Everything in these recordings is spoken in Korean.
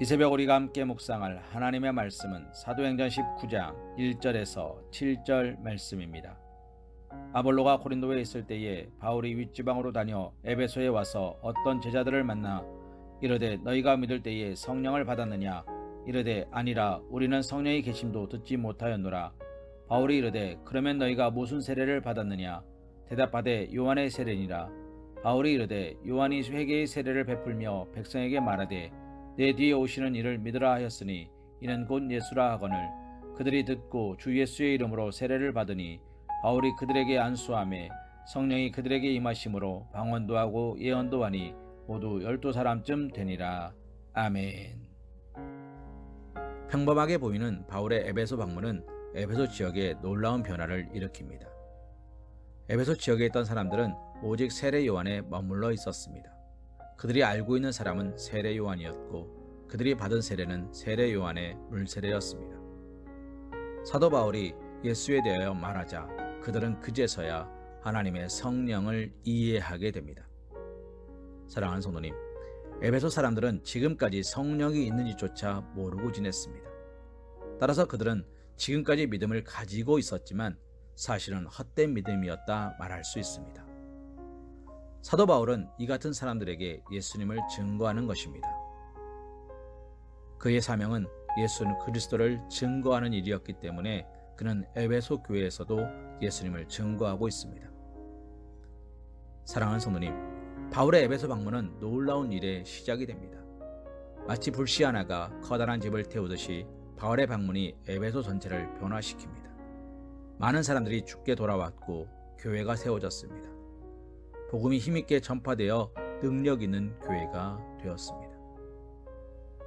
이 새벽 우리가 함께 묵상할 하나님의 말씀은 사도행전 19장 1절에서 7절 말씀입니다. 아볼로가 고린도에 있을 때에 바울이 윗지방으로 다녀 에베소에 와서 어떤 제자들을 만나 이르되 너희가 믿을 때에 성령을 받았느냐? 이르되 아니라 우리는 성령의 계심도 듣지 못하였노라. 바울이 이르되 그러면 너희가 무슨 세례를 받았느냐? 대답하되 요한의 세례니라. 바울이 이르되 요한이 회개의 세례를 베풀며 백성에게 말하되 내 뒤에 오시는 이를 믿으라 하였으니 이는 곧 예수라 하거늘 그들이 듣고 주 예수의 이름으로 세례를 받으니 바울이 그들에게 안수함에 성령이 그들에게 임하심으로 방언도 하고 예언도 하니 모두 열두 사람쯤 되니라 아멘. 평범하게 보이는 바울의 에베소 방문은 에베소 지역에 놀라운 변화를 일으킵니다. 에베소 지역에 있던 사람들은 오직 세례 요한에 머물러 있었습니다. 그들이 알고 있는 사람은 세례 요한이었고 그들이 받은 세례는 세례 요한의 물세례였습니다. 사도 바울이 예수에 대하여 말하자 그들은 그제서야 하나님의 성령을 이해하게 됩니다. 사랑하는 성도님, 에베소 사람들은 지금까지 성령이 있는지조차 모르고 지냈습니다. 따라서 그들은 지금까지 믿음을 가지고 있었지만 사실은 헛된 믿음이었다 말할 수 있습니다. 사도 바울은 이 같은 사람들에게 예수님을 증거하는 것입니다. 그의 사명은 예수 그리스도를 증거하는 일이었기 때문에 그는 에베소 교회에서도 예수님을 증거하고 있습니다. 사랑하는 성도님, 바울의 에베소 방문은 놀라운 일의 시작이 됩니다. 마치 불씨 하나가 커다란 집을 태우듯이 바울의 방문이 에베소 전체를 변화시킵니다. 많은 사람들이 죽게 돌아왔고 교회가 세워졌습니다. 복음이 힘있게 전파되어 능력 있는 교회가 되었습니다.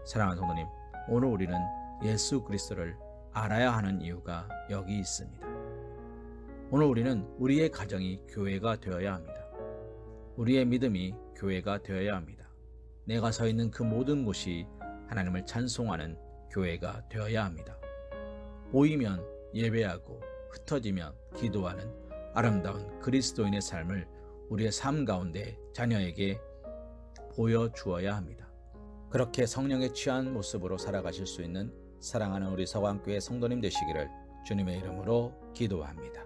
사랑하는 성도님, 오늘 우리는 예수 그리스도를 알아야 하는 이유가 여기 있습니다. 오늘 우리는 우리의 가정이 교회가 되어야 합니다. 우리의 믿음이 교회가 되어야 합니다. 내가 서 있는 그 모든 곳이 하나님을 찬송하는 교회가 되어야 합니다. 보이면 예배하고 흩어지면 기도하는 아름다운 그리스도인의 삶을 우리의 삶 가운데 자녀에게 보여주어야 합니다. 그렇게 성령에 취한 모습으로 살아가실 수 있는 사랑하는 우리 서광교회 성도님 되시기를 주님의 이름으로 기도합니다.